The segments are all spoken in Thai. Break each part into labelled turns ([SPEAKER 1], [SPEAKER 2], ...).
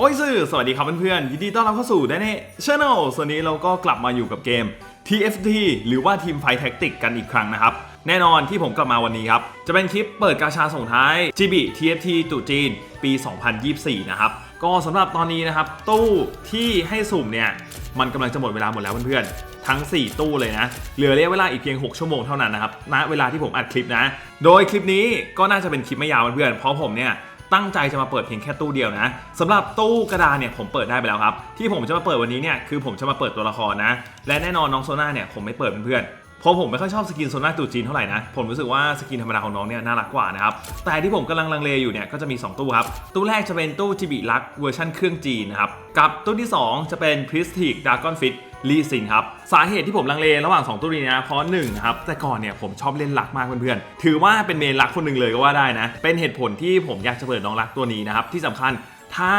[SPEAKER 1] โอ้ยสื่อสวัสดีครับเพื่อนๆยินดีต้อนรับเข้าสู่ได้ในช anel ส่วนนี้เราก็กลับมาอยู่กับเกม TFT หรือว่าทีมไฟแท็กติกกันอีกครั้งนะครับ แน่นอนที่ผมกลับมาวันนี้ครับ จะเป็นคลิปเปิดกาชาส่งท้าย GB TFT ตุจีน ปี 2024 นะครับ ก็สำหรับตอนนี้นะครับ ตู้ที่ให้สุ่มเนี่ย มันกำลังจะหมดเวลาหมดแล้วเพื่อนๆ ทั้ง 4 ตู้เลยนะ เหลือระยะเวลาอีกเพียง 6 ชั่วโมงเท่านั้นนะครับณเวลาที่ผมอัดคลิปนะ โดยคลิปนี้ก็น่าจะเป็นคลิปไม่ยาวเพื่อนๆเพราะผมเนี่ย ตั้งใจจะมาเปิดเพียงแค่ตู้เดียวนะสำหรับตู้กระดาษเนี่ยผมเปิดได้ไปแล้วครับ ที่ผมจะมาเปิดวันนี้เนี่ยคือผมจะมาเปิดตัวละครนะ และแน่นอนน้องโซน่าเนี่ยผมไม่เปิดเพื่อน เพราะผมไม่ค่อยชอบสกินโซน่าตูจีนเท่าไหร่นะ ผมรู้สึกว่าสกินธรรมดาของน้องเนี่ยน่ารักกว่านะครับ แต่ที่ผมกำลังลังเลอยู่เนี่ยก็จะมี 2 ตู้ครับ ตู้แรกจะเป็นตู้จิบิลักเวอร์ชันเครื่องจีนนะครับ กับตู้ที่ 2 จะเป็นพริสติกดากอนฟิตลีซินครับ สาเหตุที่ผมลังเลระหว่าง 2 ตู้นี้นะเพราะหนึ่งนะครับแต่ก่อนเนี่ยผมชอบเล่นลักมากเพื่อนๆถือว่าเป็นเมนลักคนหนึ่งเลยก็ว่าได้นะ เป็นเหตุผลที่ผมอยากจะเปิดน้องลักตัวนี้นะครับที่สำคัญถ้า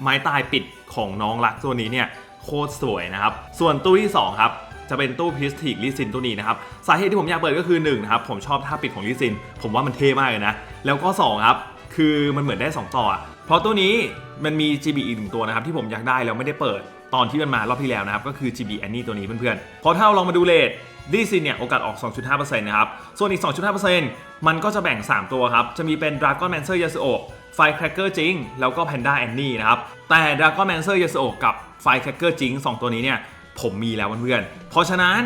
[SPEAKER 1] ไม้ตายปิดของน้องลักตัวนี้เนี่ยโคตรสวยนะครับ ส่วนตู้ที่ 2 ครับ จะเป็นตู้พิสติกลิซินตัวนี้นะครับ สาเหตุที่ผมอยากเปิดก็คือ1นะครับผมชอบท่าปิดของลิซิน ผมว่ามันเท่มากเลยนะ แล้วก็2ครับคือมันเหมือนได้ 2 ต่ออะเพราะตัวนี้มันมี GB อีกหนึ่งตัวนะครับที่ผมอยากได้แล้วไม่ได้เปิดตอนที่มันมารอบที่แล้วนะครับก็คือ GB Annie ตัวนี้เพื่อนๆพอถ้าเราลองมาดูเลทดีซินเนี่ยโอกาสออก 2.5%นะครับ ส่วนอีก 2.5%มันก็จะแบ่ง 3 ตัวครับ จะมีเป็น Dragon Mancer Yasuo Firecracker จริงแล้วก็ Panda Annie นะครับ แต่ Dragon Mancer Yasuo กับ Firecracker จริง2 ตัวนี้เนี่ย ผมมีแล้วเพื่อนๆ เพราะฉะนั้น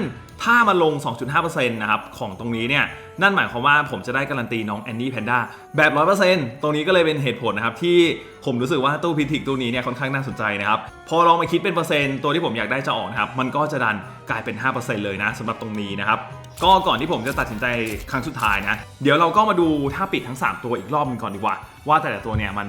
[SPEAKER 1] ถ้ามาลง 2.5%นะครับของตรงนี้เนี่ยนั่นหมายความว่าผมจะได้การันตีน้องแอนนี่แพนด้าแบบ 100%ตรงนี้ก็เลยเป็นเหตุผลนะครับที่ผมรู้สึกว่าตู้พิทิกตู้นี้เนี่ยค่อนข้างน่าสนใจนะครับพอลองมาคิดเป็นเปอร์เซ็นต์ตัวที่ผมอยากได้จะออกนะครับมันก็จะดันกลายเป็น 5%เลยนะสำหรับตรงนี้นะครับก็ก่อนที่ผมจะตัดสินใจครั้งสุดท้ายนะเดี๋ยวเราก็มาดูท่าปิดทั้ง 3 ตัวอีกรอบนึงก่อนดีกว่า ว่าแต่ละตัวเนี่ยมัน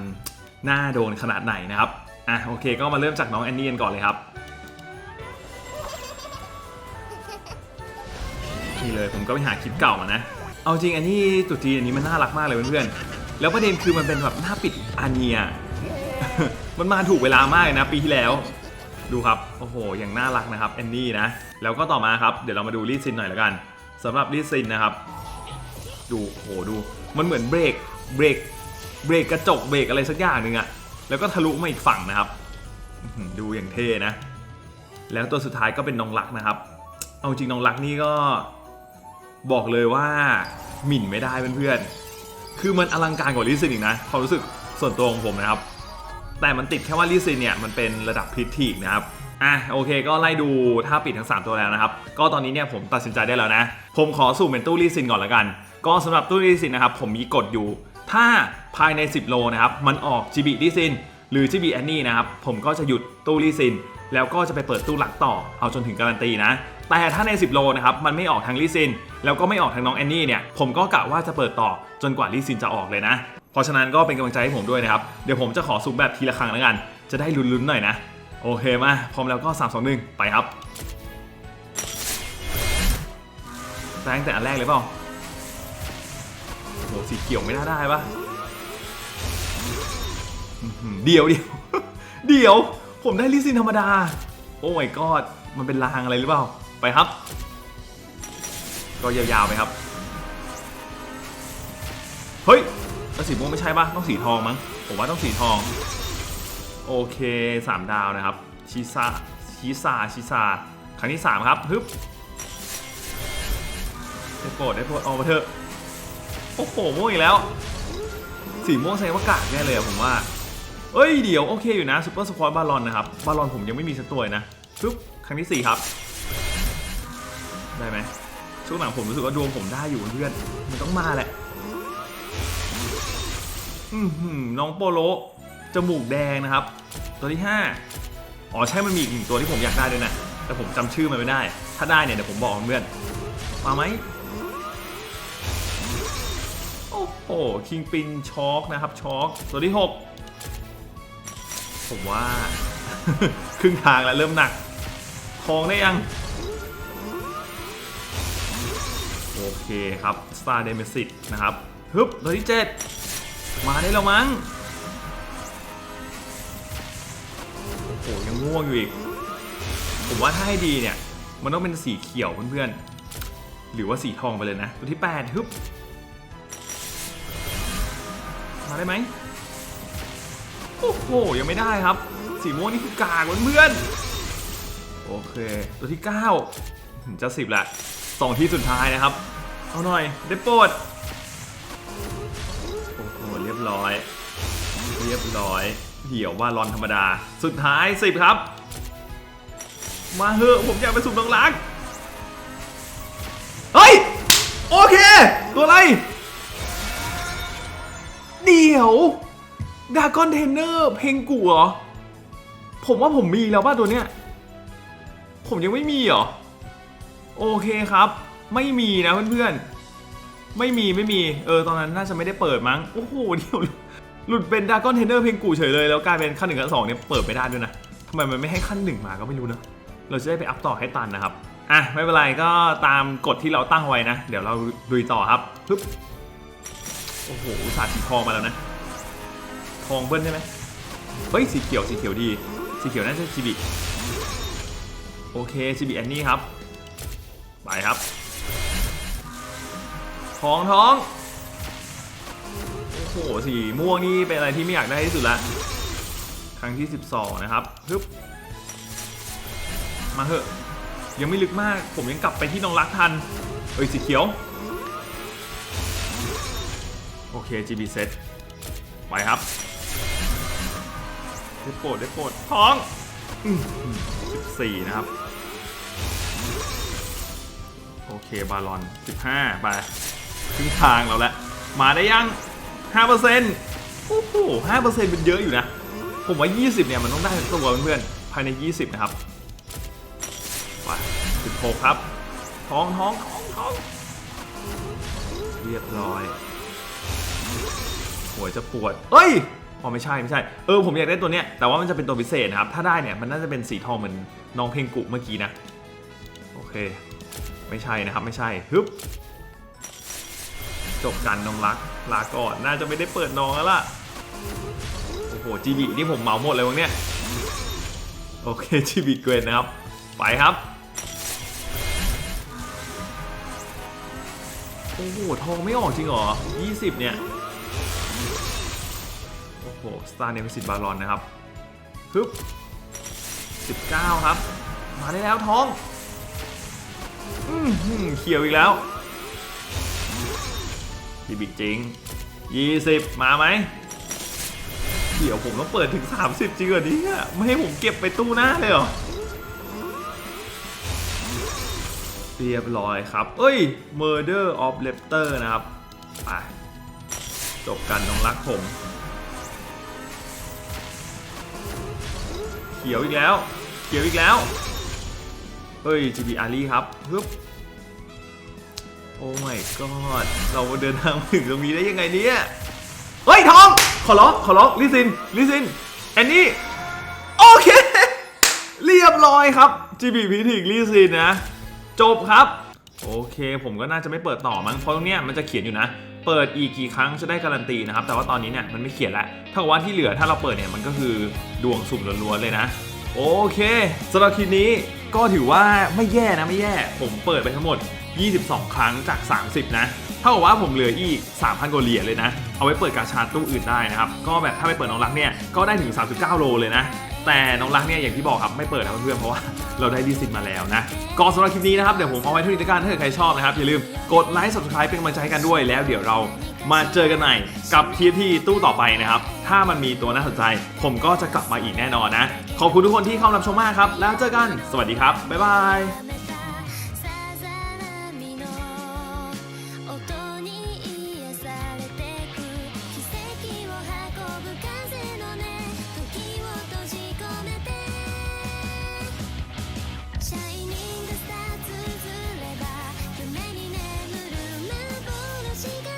[SPEAKER 1] น่าโดนขนาดไหนนะครับอะโอเค ก็มาเริ่มจากน้องแอนนี่กันก่อนเลยครับีเลย ผมก็ไปหาคลิปเก่ามานะ เอาจริงอันนี้ตุจีนอันนี้มันน่ารักมากเลยเพื่อนๆ แล้วประเด็นคือมันเป็นแบบหน้าปิดอาเนีย มันมาถูกเวลามากเลยนะ ปีที่แล้ว ดูครับ โอ้โห อย่างน่ารักนะครับแอนนี่นะ แล้วก็ต่อมาครับ เดี๋ยวเรามาดูลีซินหน่อยละกันสำหรับลีซินนะครับ ดูโอ้โหดู มันเหมือนเบรก เบรก เบรกกระจก เบรกอะไรสักอย่างหนึ่งอะแล้วก็ทะลุมาอีกฝั่งนะครับดูอย่างเท่นะ แล้วตัวสุดท้ายก็เป็นน้องรักนะครับ เอาจริงน้องรักนี่ก็ บอกเลยว่าหมิ่นไม่ได้เพื่อนๆ คือมันอลังการกว่าลิซินอีกนะ ความรู้สึกส่วนตัวของผมนะครับ แต่มันติดแค่ว่าลิซินเนี่ยมันเป็นระดับพิทีกนะครับอะโอเคก็ไล่ดูท่าปิดทั้ง 3 ตัวแล้วนะครับ ก็ตอนนี้เนี่ยผมตัดสินใจได้แล้วนะ ผมขอสุ่เป็นตู้ลิซินก่อนละกัน ก็สำหรับตู้ลิซินนะครับผมมีกฎอยู่ ถ้าภายใน 10 โลนะครับมันออก GB ลิซินหรือ GB แอนนี่นะครับผมก็จะหยุดตู้ลิซินแล้วก็จะไปเปิดตู้หลักต่อเอาจนถึงการันตีนะ แต่ถ้าใน 10 โลนะครับ มันไม่ออกทางลิซิน แล้วก็ไม่ออกทางน้องแอนนี่เนี่ย ผมก็กะว่าจะเปิดต่อจนกว่าลิซินจะออกเลยนะ เพราะฉะนั้นก็เป็นกำลังใจให้ผมด้วยนะครับ เดี๋ยวผมจะขอสุ่มแบบทีละครั้งแล้วกัน จะได้ลุ้นๆหน่อยนะ โอเคมา พร้อมแล้วก็ 3 2 1 ไปครับแซงแต่อันแรกเลยเปล่าโอ้โหสีเขียวไม่น่าได้ปะเดี๋ยวเดี๋ยวเดี๋ยว ผมได้ลิซินธรรมดา โอ้ my god มันเป็นรางอะไรหรือเปล่า ไปครับ ก็ยาวๆไปครับ เฮ้ยแล้วสีม่วงไม่ใช่ปะต้องสีทองมั้ง ผมว่าต้องสีทอง โอเค3ดาวนะครับ ชิซาชิซาชิซาครั้งที่3ครับฮึบได้โปรดได้โปรดเอามาเถอะ โอ้โหม่วงอีกแล้ว สีม่วงแสดงว่ากากแน่เลยผมว่าเอ้ยเดี๋ยวโอเคอยู่นะซูเปอร์สควอตบาลอนนะครับบาลอนผมยังไม่มีสักตัวนะปึ๊บครั้งที่ 4 ครับ ได้ไหมช่วงหลังผมรู้สึกว่าดวงผมได้อยู่เพื่อนมันต้องมาแหละอือหือน้องโปโลจมูกแดงนะครับ ตัวที่ 5 อ๋อใช่มันมีอีกหนึ่งตัวที่ผมอยากได้ด้วยนะ แต่ผมจำชื่อมันไม่ได้ ถ้าได้เนี่ยเดี๋ยวผมบอกเพื่อนมาไหมโอ้โหคิงปินช็อกนะครับช็อกตัวที่หกผมว่า ครึ่งทางแล้วเริ่มหนักทองได้ยัง เคครับ Star d e m e s i t นะครับฮึบตัวที่ 7 มาได้แล้วมั้ง โอ้โห ยังง่วงอยู่อีก ผมว่าถ้าให้ดีเนี่ย มันต้องเป็นสีเขียวเพื่อนๆ หรือว่าสีทองไปเลยนะ ตัวที่ 8 ฮึบ มาได้ไหมโอ้โห ยังไม่ได้ครับ สีม่วงนี่คือกากเพื่อนๆโอเค ตัวที่9จะสิบแหละสองที่สุดท้ายนะครับ เอาหน่อย ได้โปรดโอ้โหเรียบร้อย เรียบร้อย เหี่ยวว่าร้อนธรรมดา สุดท้ายสิบครับ มาเหอะผมอยากไปสุ่มน้องรักเฮ้ย โอเค ตัวอะไร เดี๋ยวดากอนเทนเนอร์เพลงกูเหรอ ผมว่าผมมีแล้วป่ะตัวเนี้ย ผมยังไม่มีเหรอ โอเคครับ ไม่มีนะเพื่อนๆ ไม่มีไม่มี เออตอนนั้นน่าจะไม่ได้เปิดมั้ง โอ้โหเดี๋ยวหลุดเป็นดากอนเทนเนอร์เพลงกูเฉยเลยแล้วกลายเป็นขั้นหนึ่งขั้นสองเนี่ยเปิดไม่ได้ด้วยนะทำไมมันไม่ให้ขั้นหนึ่งมาก็ไม่รู้นะเราจะได้ไปอัพต่อให้ตันนะครับ อะไม่เป็นไรก็ตามกฎที่เราตั้งไว้นะ เดี๋ยวเราลุยต่อครับปึ๊บโอ้โหอุตส่าห์สีทองมาแล้วนะทองเบิ้ลใช่ไหมเฮ้ยสีเขียวสีเขียวดี สีเขียวน่าจะชิบิโอเคชิบิแอนนี่ครับไปครับ ทองท้องโอ้โหสีม่วงนี่เป็นอะไรที่ไม่อยากได้ที่สุดละ ครั้งที่ 12 นะครับฮึบมาเหอะ ยังไม่ลึกมาก ผมยังกลับไปที่น้องรักทัน เอ้ยสีเขียว โอเค GB set ไปครับได้โปรดได้โปรดท้องสิบสี่นะครับ โอเค บาลอน15ไป ครึ่งทางเราแล้วมาได้ยัง 5%โอ้โห5%เป็นเยอะอยู่นะ ผมว่า 20 เนี่ย มันต้องได้ตัวเพื่อนๆภายใน 20 นะครับไป16 ครับ ท้องท้องท้องท้องเรียบร้อยหัวจะปวด เอ้ยพอไม่ใช่ไม่ใช่ เออผมอยากได้ตัวเนี้ย แต่ว่ามันจะเป็นตัวพิเศษนะครับ ถ้าได้เนี่ยมันน่าจะเป็นสีทองเหมือนน้องเพลงกุเมื่อกี้นะ โอเค ไม่ใช่นะครับไม่ใช่ฮึบ จบกันน้องรักลาก่อนน่าจะไม่ได้เปิดน้องแล้วล่ะ โอ้โหจีบีนี่ผมเหมาหมดเลยวะเนี่ยโอเคจีบีเกรนนะครับ ไปครับ โอ้โหทองไม่ออกจริงเหรอ 20 เนี่ย โอ้โหสตาร์เนมสิตบาลอนนะครับฮึบ19 ครับ มาได้แล้วทอง อืมเขียวอีกแล้ว ดีบิกจริง 20 มาไหม เดี๋ยวผมต้องเปิดถึง 30 จริงเหรอเนี่ยไม่ให้ผมเก็บไปตู้หน้าเลยเหรอ เรียบร้อยครับ เอ้ย Murder of Raptor นะครับ ไป จบกันน้องรักผม เขียวอีกแล้ว เขียวอีกแล้วเฮ้ย GB อารีครับ ฮึบ โอ้ my god เราเดินทางมาถึงตรงนี้ได้ยังไงเนี่ย เฮ้ยทอง ขอร้อง ขอร้อง ลิซิน ลิซิน แอนนี่ โอเค เรียบร้อยครับ GB พีถึงลิซินนะ จบครับ โอเค ผมก็น่าจะไม่เปิดต่อมั้ง เพราะตรงเนี้ยมันจะเขียนอยู่นะ เปิดอีกกี่ครั้งจะได้การันตีนะครับ แต่ว่าตอนนี้เนี่ยมันไม่เขียนแล้วถ้ากับว่าที่เหลือถ้าเราเปิดเนี่ยมันก็คือดวงสุ่มล้วนๆเลยนะ โอเคสำหรับคลิปนี้ก็ถือว่าไม่แย่นะไม่แย่ ผมเปิดไปทั้งหมด 22 ครั้งจาก 30 นะเท่ากับว่าผมเหลืออีก 3,000กว่าเหรียญเลยนะ เอาไว้เปิดกาชาตู้อื่นได้นะครับ ก็แบบถ้าไปเปิดน้องรักเนี่ย ก็ได้ถึง 39 โลเลยนะ แต่น้องรักเนี่ยอย่างที่บอกครับไม่เปิดนะเพื่อนๆเพราะว่าเราได้ดีสิทธิ์มาแล้วนะ ก็สำหรับคลิปนี้นะครับ เดี๋ยวผมเอาไว้ที่านี้แล้วกันถ้าเกิดใครชอบนะครับ อย่าลืมกดไลค์ subscribe เป็นกำลังใจให้กันด้วย แล้วเดี๋ยวเรามาเจอกันใหม่กับทีที่ตู้ต่อไปนะครับ ถ้ามันมีตัวน่าสนใจ ผมก็จะกลับมาอีกแน่นอนนะ ขอบคุณทุกคนที่เข้ารับชมมากครับ แล้วเจอกัน สวัสดีครับ บ๊ายบาย